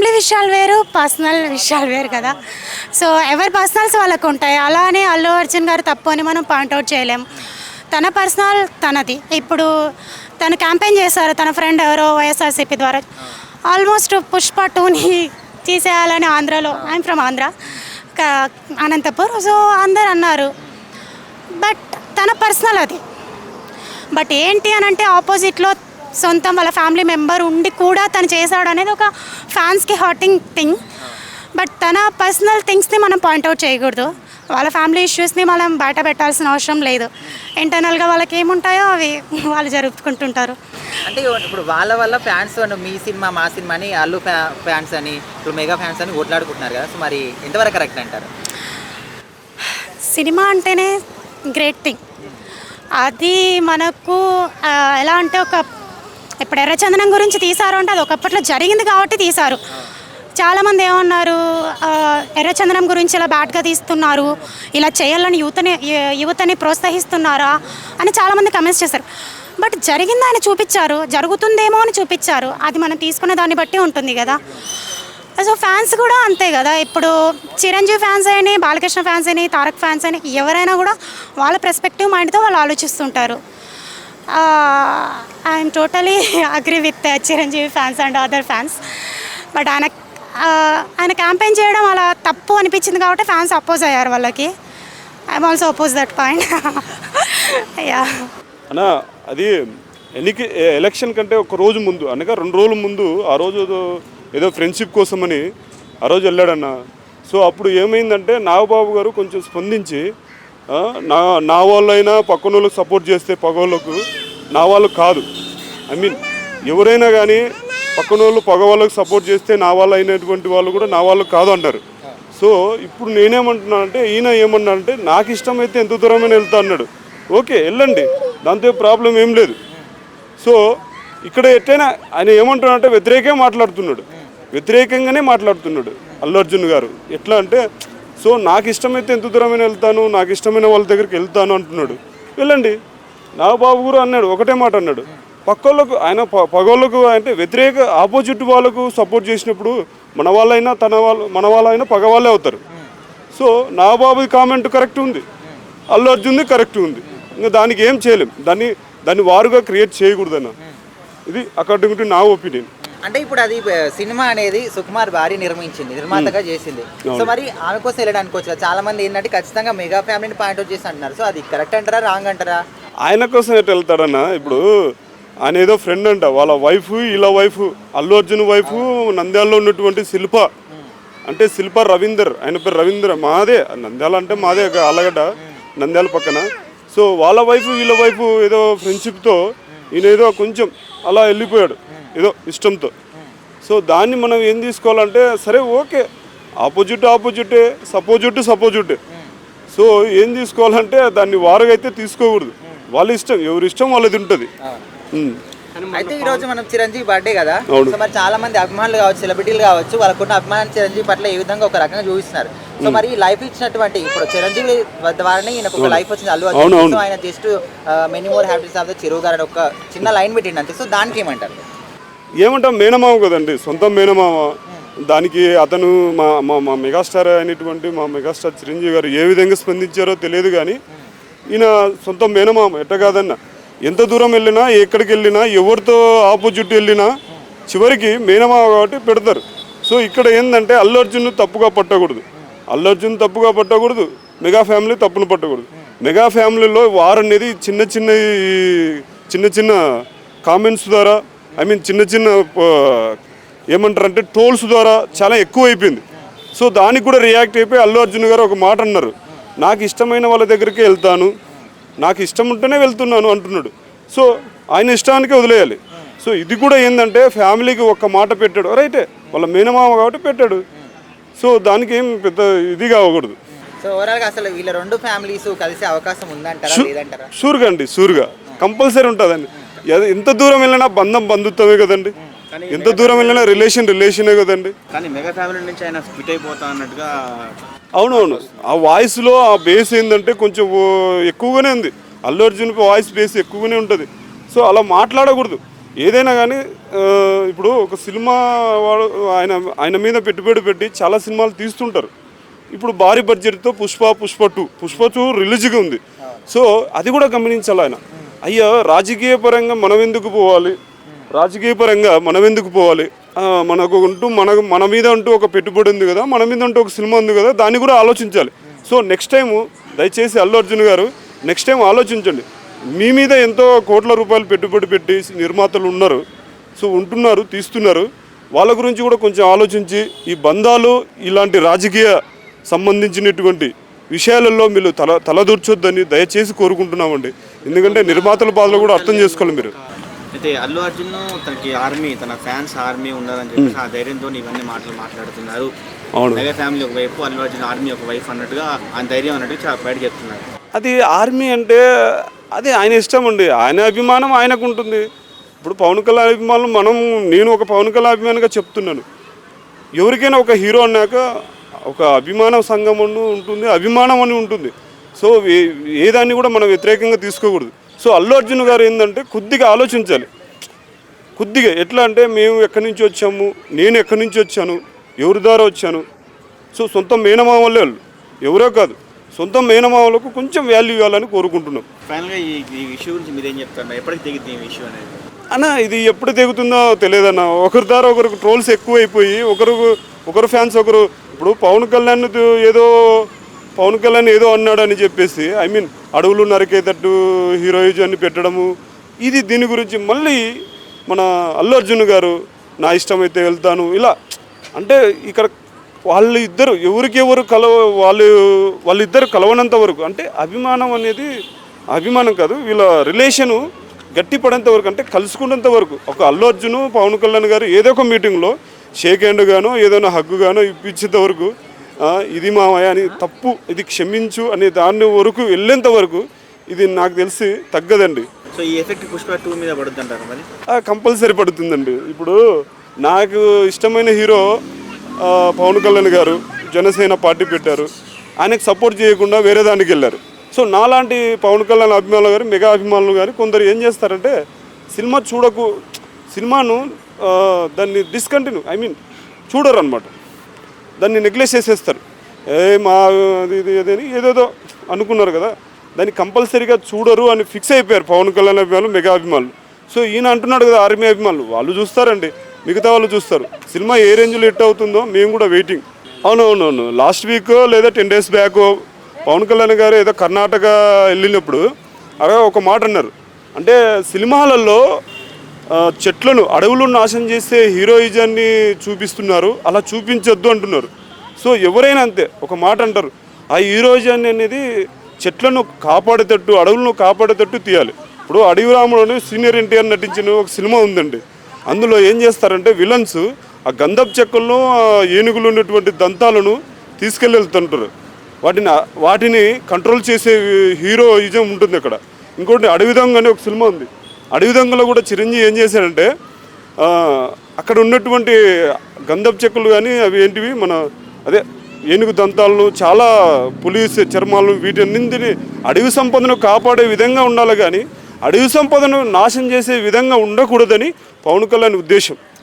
Family విషయాలు వేరు personal విషయాలు వేరు కదా. సో ఎవరి పర్సనల్స్ వాళ్ళకు ఉంటాయి? అలానే అల్లు అర్జున్ గారు తప్పు అని మనం పాయింట్అవుట్ చేయలేం. తన పర్సనల్ తనది. ఇప్పుడు తను క్యాంపెయిన్ చేశారు తన ఫ్రెండ్ ఎవరో వైఎస్ఆర్సీపీ ద్వారా. ఆల్మోస్ట్ పుష్ప టూని తీసేయాలని ఆంధ్రాలో ఐఎమ్ ఫ్రమ్ ఆంధ్ర క- అనంతపూర్. సో అందరు అన్నారు. బట్ తన పర్సనల్ అది. బట్ ఏంటి అని అంటే ఆపోజిట్లో సొంతం వాళ్ళ ఫ్యామిలీ మెంబర్ ఉండి కూడా తను చేశాడు అనేది ఒక ఫ్యాన్స్కి హర్టింగ్ థింగ్ బట్ తన పర్సనల్ థింగ్స్ని మనం పాయింట్అవుట్ చేయకూడదు. వాళ్ళ ఫ్యామిలీ ఇష్యూస్ని మనం బయట పెట్టాల్సిన అవసరం లేదు. ఇంటర్నల్గా వాళ్ళకి ఏముంటాయో అవి వాళ్ళు జరుపుకుంటుంటారు. అంటే ఇప్పుడు వాళ్ళ వల్ల ఫ్యాన్స్ మీ సినిమా మా సినిమా అని అల్లు ఫ్యా- ఫ్యాన్స్ అని ఇప్పుడు మెగా ఫ్యాన్స్ అని ఓట్లాడుకుంటున్నారు కదా. సో మరి ఎంతవరకు కరెక్ట్ అంటారు? సినిమా అంటేనే గ్రేట్ థింగ్ అది మనకు ఎలా అంటే ఒక ఇప్పుడు ఎర్రచందనం గురించి తీశారు అంటే అది ఒకప్పట్లో జరిగింది కాబట్టి తీశారు. చాలామంది ఏమన్నారు ఎర్రచందనం గురించి ఇలా బ్యాడ్గా తీస్తున్నారు ఇలా చేయాలని యువతని యువతని ప్రోత్సహిస్తున్నారా అని చాలామంది కమెంట్స్ చేశారు. బట్ జరిగింది ఆయన చూపించారు జరుగుతుందేమో అని చూపించారు. అది మనం తీసుకునే దాన్ని బట్టి ఉంటుంది కదా. సో ఫ్యాన్స్ కూడా అంతే కదా. ఇప్పుడు చిరంజీవి ఫ్యాన్స్ అయినా బాలకృష్ణ ఫ్యాన్స్ అయినా తారక్ ఫ్యాన్స్ అయినా ఎవరైనా కూడా వాళ్ళ ప్రెస్పెక్టివ్ మైండ్తో వాళ్ళు ఆలోచిస్తుంటారు. I'm totally agree with Chiranjeevi fans and other fans but ఆయన uh, ఆయన క్యాంపెయిన్ చేయడం అలా తప్పు అనిపించింది కాబట్టి ఫ్యాన్స్ అపోజ్ అయ్యారు వాళ్ళకి. I'm also oppose that point yeah అన్న అది ఎన్నిక ఎలక్షన్ కంటే ఒక రోజు ముందు అనగా రెండు రోజుల ముందు ఆ రోజు ఏదో- ఫ్రెండ్షిప్ కోసమని ఆ రోజు వెళ్ళాడన్న. సో అప్పుడు ఏమైందంటే నాగబాబు గారు కొంచెం స్పందించి నా నా వాళ్ళైనా పక్కన వాళ్ళకి సపోర్ట్ చేస్తే పగవాళ్ళకు నా వాళ్ళు కాదు. ఐ మీన్ ఎవరైనా కానీ పక్కన వాళ్ళు పగవాళ్ళకి సపోర్ట్ చేస్తే నా వాళ్ళు అయినటువంటి వాళ్ళు కూడా నా వాళ్ళు కాదు అంటారు. సో ఇప్పుడు నేనేమంటున్నానంటే ఈయన ఏమన్నానంటే నాకు ఇష్టమైతే ఎంత దూరమైనా వెళ్తా అన్నాడు. ఓకే వెళ్ళండి. దాంతో ప్రాబ్లం ఏం లేదు. సో ఇక్కడ ఎట్టైనా ఆయన ఏమంటున్నాడంటే వ్యతిరేకంగా మాట్లాడుతున్నాడు. వ్యతిరేకంగానే మాట్లాడుతున్నాడు అల్లు అర్జున్ గారు. ఎట్లా అంటే సో నాకు ఇష్టమైతే ఎంత దూరమైన వెళ్తాను నాకు ఇష్టమైన వాళ్ళ దగ్గరికి వెళ్తాను అంటున్నాడు. వెళ్ళండి. నా బాబు కూడా అన్నాడు ఒకటే మాట అన్నాడు. పక్కోళ్ళకు ఆయన ప- పగోళ్ళకు అంటే వ్యతిరేక ఆపోజిట్ వాళ్ళకు సపోర్ట్ చేసినప్పుడు మన వాళ్ళైనా తన వాళ్ళు మన వాళ్ళైనా పగ వాళ్ళే అవుతారు. సో నా బాబు కామెంట్ కరెక్ట్ ఉంది. అల్లు అర్జున్ది కరెక్ట్ ఉంది. ఇంకా దానికి ఏం చేయలేం. దాన్ని దాన్ని వారుగా క్రియేట్ చేయకూడదన్న. ఇది అకార్డింగ్ టు నా ఒపీనియన్. అంటే ఇప్పుడు అది సినిమా అనేది సుకుమార్ భార్య నిర్మించింది నిర్మాతగా చేసింది. సో మరి ఆమె కోసం వెళ్ళడానికి వచ్చు కదా. చాలా మంది ఏంటంటే ఖచ్చితంగా మెగా ఫ్యామిలీని పాయింట్ చేసి అంటున్నారు. సో అది కరెక్ట్ అంటారా రాంగ్ అంటారా? ఆయన కోసం ఎట్లా వెళ్తాడన్న ఇప్పుడు ఆయన ఏదో ఫ్రెండ్ అంట వాళ్ళ వైఫ్ ఇలా వైఫ్ అల్లు అర్జున్ వైఫ్ నంద్యాలలో ఉన్నటువంటి శిల్ప. అంటే శిల్ప రవీందర్ ఆయన పేరు రవీందర్ మాదే. నంద్యాల అంటే మాదే ఒక ఆలగడ్డ నంద్యాల పక్కన. సో వాళ్ళ వైఫ్ వీళ్ళ వైఫ్ ఏదో ఫ్రెండ్షిప్తో ఈయన ఏదో కొంచెం అలా వెళ్ళిపోయాడు. ఏదో ఇష్టంతో. సో దాన్ని మనం ఏం తీసుకోవాలంటే సరే ఓకే ఆపోజిట్ ఆపోజిటే సపోజిట్ సపోజిటే. సో ఏం తీసుకోవాలంటే దాన్ని వారుగా అయితే తీసుకోకూడదు. వాళ్ళ ఇష్టం ఎవరి ఇష్టం వాళ్ళది ఉంటుంది. అయితే ఈ రోజు మనం చిరంజీవి బర్త్డే కదా. సో మరి చాలా మంది అభిమానులు కావచ్చు సెలబ్రిటీలు కావచ్చు వాళ్ళకున్న అభిమానం చిరంజీవి పట్ల ఏ విధంగా ఒక రకంగా చూపిస్తున్నారు? సో మరి లైఫ్ ఇచ్చినటువంటి ఇప్పుడు చిరంజీవి ద్వారానే ఈయనకు ఒక లైఫ్ వచ్చింది అల్లు అవును, అర్జున్ ఆయన just many more happies of the Chiru garu ఒక చిన్న లైన్ పెట్టిండు అంతే. సో దానికి ఏమంటారు? ఏమంటాం? మేనమామ కదండి. సొంత మేనమామ. దానికి అతను మా మా మా మెగాస్టార్ అయినటువంటి మా మెగాస్టార్ చిరంజీవి గారు ఏ విధంగా స్పందించారో తెలియదు కానీ ఈయన సొంత మేనమామ ఎట్ట కాదన్న ఎంత దూరం వెళ్ళినా ఎక్కడికి వెళ్ళినా ఎవరితో ఆపోజిట్ వెళ్ళినా చివరికి మేనమావ కాబట్టి పెడతారు. సో ఇక్కడ ఏంటంటే అల్లు అర్జున్ తప్పుగా పట్టకూడదు. అల్లు అర్జున్ తప్పుగా పట్టకూడదు మెగా ఫ్యామిలీ తప్పును పట్టకూడదు. మెగా ఫ్యామిలీలో వార్ అనేది చిన్న చిన్న చిన్న చిన్న కామెంట్స్ ద్వారా ఐ మీన్ చిన్న చిన్న ఏమంటారంటే టోల్స్ ద్వారా చాలా ఎక్కువ అయిపోయింది సో దానికి కూడా రియాక్ట్ అయిపోయి అల్లు అర్జున్ గారు ఒక మాట అన్నారు. నాకు ఇష్టమైన వాళ్ళ దగ్గరికి వెళ్తాను నాకు ఇష్టం ఉంటేనే వెళ్తున్నాను అంటున్నాడు. సో ఆయన ఇష్టానికి వదిలేయాలి. సో ఇది కూడా ఏంటంటే ఫ్యామిలీకి ఒక్క మాట పెట్టాడు. రైటే వాళ్ళ మేనమామ కాబట్టి పెట్టాడు. సో దానికి ఏం పెద్ద ఇది కావకూడదు సో ఓవరాల్గా అసలు వీళ్ళ రెండు ఫ్యామిలీస్ కలిసే అవకాశం ఉందంటారా లేదంటారా? షూర్గా అండి షూర్గా కంపల్సరీ ఉంటుందండి. ఎంత దూరం వెళ్ళినా బంధం బంధుత్వమే కదండి. ఎంత దూరం వెళ్ళినా రిలేషన్ రిలేషనే కదండి. కానీ మెగా ఫ్యామిలీ నుంచి ఆయన స్ప్లిట్ అయిపోతా అన్నట్టుగా అవునవును. ఆ వాయిస్లో ఆ బేస్ ఏంటంటే కొంచెం ఎక్కువగానే ఉంది. అల్లు అర్జున్కి వాయిస్ బేస్ ఎక్కువగానే ఉంటుంది. సో అలా మాట్లాడకూడదు. ఏదైనా కానీ ఇప్పుడు ఒక సినిమా వాడు ఆయన ఆయన మీద పెట్టుబడి పెట్టి చాలా సినిమాలు తీస్తుంటారు. ఇప్పుడు భారీ బడ్జెట్తో పుష్ప పుష్ప టూ పుష్ప టూ రిలీజ్గా ఉంది. సో అది కూడా గమనించాలి ఆయన. అయ్యా రాజకీయ పరంగా మనం ఎందుకు పోవాలి? రాజకీయ పరంగా మనం ఎందుకు పోవాలి? మనకు ఉంటూ మన మన మీద అంటూ ఒక పెట్టుబడి ఉంది కదా మన మీద అంటూ ఒక సినిమా ఉంది కదా దాన్ని కూడా ఆలోచించాలి. సో నెక్స్ట్ టైము దయచేసి అల్లు అర్జున్ గారు నెక్స్ట్ టైం ఆలోచించండి. మీ మీద ఎంతో కోట్ల రూపాయలు పెట్టుబడి పెట్టి నిర్మాతలు ఉన్నారు. సో ఉంటున్నారు తీస్తున్నారు. వాళ్ళ గురించి కూడా కొంచెం ఆలోచించి ఈ బంధాలు ఇలాంటి రాజకీయ సంబంధించినటువంటి విషయాలలో మీరు తల తలదూర్చొద్దని దయచేసి కోరుకుంటున్నామండి. ఎందుకంటే నిర్మాతల బాధలు కూడా అర్థం చేసుకోవాలి మీరు. అయితే అల్లు అర్జున్ తనకి ఆర్మీ తన ఫ్యాన్స్ ఆర్మీ ఉన్నారని చెప్పేసి ఆ ధైర్యంతో ఇవన్నీ మాటలు మాట్లాడుతున్నారు. అవును. మెగా ఫ్యామిలీ ఒక వైపు అల్లు అర్జున్ ఆర్మీ ఒక వైపు అన్నట్టుగా ఆ ధైర్యం అన్నట్టు చాలా బయట చెప్తున్నారు. అది ఆర్మీ అంటే అది ఆయన ఇష్టం అండి. ఆయన అభిమానం ఆయనకు ఉంటుంది. ఇప్పుడు పవన్ కళ్యాణ్ అభిమానులు మనం నేను ఒక పవన్ కళ్యాణ్ అభిమానిగా చెప్తున్నాను. ఎవరికైనా ఒక హీరో అన్నాక ఒక అభిమాన సంఘం అని ఉంటుంది అభిమానం అని ఉంటుంది. సో ఏ- ఏ దాన్ని కూడా మనం వ్యతిరేకంగా తీసుకోకూడదు. సో అల్లు అర్జున్ గారు ఏంటంటే కొద్దిగా ఆలోచించాలి. కొద్దిగా ఎట్లా అంటే మేము ఎక్కడి నుంచి వచ్చాము నేను ఎక్కడి నుంచి వచ్చాను ఎవరి ద్వారా వచ్చాను. సో సొంత మేనమామలే వాళ్ళు ఎవరో కాదు. సొంత మేనమామలకు కొంచెం వాల్యూ ఇవ్వాలని కోరుకుంటున్నాం. ఫైనల్గా ఈ ఇష్యూ గురించి మీరేం చెప్తారు? ఎప్పటికి తెగిద్ది ఈ ఇష్యూ అనేది? అన్న ఇది ఎప్పుడు తెగుతుందో తెలియదన్న. ఒకరి ద్వారా ఒకరికి ట్రోల్స్ ఎక్కువైపోయి ఒకరు ఒకరు ఫ్యాన్స్ ఒకరు ఇప్పుడు పవన్ కళ్యాణ్ ఏదో పవన్ కళ్యాణ్ ఏదో అన్నాడని చెప్పేసి ఐ మీన్ అడవులు నరికేటట్టు హీరోయిజాన్ని పెట్టడము ఇది దీని గురించి మళ్ళీ మన అల్లు అర్జున్ గారు నా ఇష్టమైతే వెళ్తాను ఇలా అంటే ఇక్కడ వాళ్ళు ఇద్దరు ఎవరికి ఎవరు కలవ వాళ్ళు వాళ్ళిద్దరు కలవనంత వరకు అంటే అభిమానం అనేది అభిమానం కాదు వీళ్ళ రిలేషను గట్టిపడేంత వరకు అంటే కలుసుకున్నంత వరకు ఒక అల్లు అర్జును పవన్ కళ్యాణ్ గారు ఏదో ఒక మీటింగ్లో షేక్ హ్యాండ్ గానో ఏదైనా హగ్గు గానో ఇప్పించేంత వరకు ఇది మామయ్య అని తప్పు ఇది క్షమించు అనే దాని వరకు వెళ్ళేంత వరకు ఇది నాకు తెలిసి తగ్గదండి. సో ఈ ఎఫెక్ట్ పుష్ప టూ మీద మరి? కంపల్సరీ పడుతుందండి. ఇప్పుడు నాకు ఇష్టమైన హీరో పవన్ కళ్యాణ్ గారు జనసేన పార్టీ పెట్టారు. ఆయనకు సపోర్ట్ చేయకుండా వేరే దానికి వెళ్ళారు. సో నాలాంటి పవన్ కళ్యాణ్ అభిమానులు గారు మెగా అభిమానులు గారు కొందరు ఏం చేస్తారంటే సినిమా చూడకు సినిమాను దాన్ని డిస్కంటిన్యూ ఐ మీన్ చూడరు అనమాట దాన్ని నెగ్లెక్ట్ చేసేస్తారు. ఏ మా అది ఇది అని ఏదేదో అనుకున్నారు కదా దాన్ని కంపల్సరీగా చూడరు అని ఫిక్స్ అయిపోయారు పవన్ కళ్యాణ్ అభిమానులు మెగా అభిమానులు. సో ఈయన అంటున్నాడు కదా ఆర్మీ అభిమానులు వాళ్ళు చూస్తారండి మిగతా వాళ్ళు చూస్తారు. సినిమా ఏ రేంజ్లో హిట్ అవుతుందో మేము కూడా వెయిటింగ్ అవునవునవును లాస్ట్ వీక్ లేదా ten days back Pawan Kalyan garu ఏదో కర్ణాటక వెళ్ళినప్పుడు అలా ఒక మాట అన్నారు. అంటే సినిమాలలో చెట్లను అడవులను నాశనం చేసే హీరోయిజాన్ని చూపిస్తున్నారు. అలా చూపించొద్దు అంటున్నారు. సో ఎవరైనా అంతే ఒక మాట అంటారు. ఆ హీరోయిజాన్ని అనేది చెట్లను కాపాడేటట్టు అడవులను కాపాడేటట్టు తీయాలి. ఇప్పుడు అడవి రాముడు అని సీనియర్ ఎన్టీఆర్ నటించిన ఒక సినిమా ఉందండి. అందులో ఏం చేస్తారంటే విలన్స్ ఆ గంధపు చెక్కలను ఏనుగులు ఉన్నటువంటి దంతాలను తీసుకెళ్ళి వెళ్తుంటారు వాటిని వాటిని కంట్రోల్ చేసే హీరోయిజం ఉంటుంది అక్కడ. ఇంకోటి అడవిధంగానే ఒక సినిమా ఉంది. అడవి దొంగలో కూడా చిరంజీవి ఏం చేశాడంటే అక్కడ ఉన్నటువంటి గంధపు చెక్కలు కానీ అవి ఏంటివి మన అదే ఏనుగు దంతాలను చాలా పులి చర్మాలను వీటన్నింటిని అడవి సంపదను కాపాడే విధంగా ఉండాలి కానీ అడవి సంపదను నాశనం చేసే విధంగా ఉండకూడదని పవన్ కళ్యాణ్ ఉద్దేశం.